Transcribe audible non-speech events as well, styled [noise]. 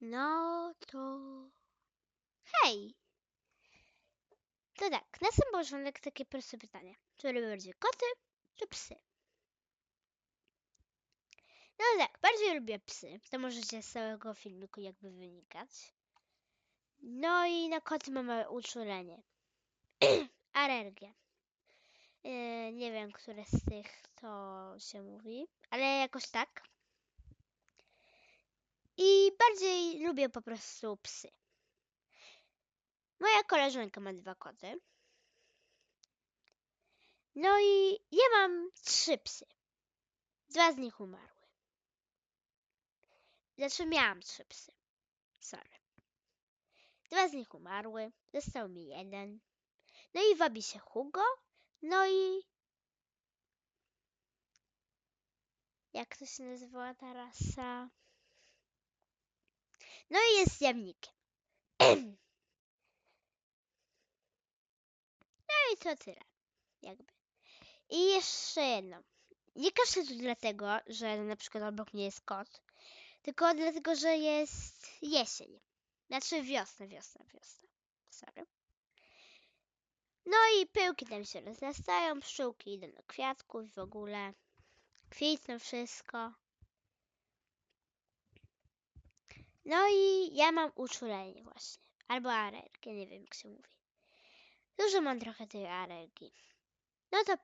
No to. Hej! To tak, na sam początek takie proste pytanie. Czy lubię bardziej koty, czy psy? No tak, bardziej lubię psy. To możecie z całego filmiku jakby wynikać. No i na koty mamy uczulenie. [clears throat] Alergię. Yy, nie wiem, które z tych to się mówi, ale jakoś tak. I bardziej lubię po prostu psy. Moja koleżanka ma dwa koty. No i ja mam trzy psy. Dwa z nich umarły. Znaczy miałam trzy psy. Sorry. Dwa z nich umarły. Został mi jeden. No i wabi się Hugo. No i... Jak to się nazywała ta rasa? No i jest jamnikiem. [clears throat] No i to tyle. Jakby. I jeszcze jedno. Nie każę tu dlatego, że na przykład obok mnie jest kot, tylko dlatego, że jest jesień. Znaczy wiosna, wiosna, wiosna. Sorry. No i pyłki tam się rozrastają, pszczółki idą do kwiatków w ogóle. Kwitną wszystko. No i ja mam uczulenie właśnie. Albo alergię, nie wiem jak się mówi. Dużo mam trochę tej alergii. No to.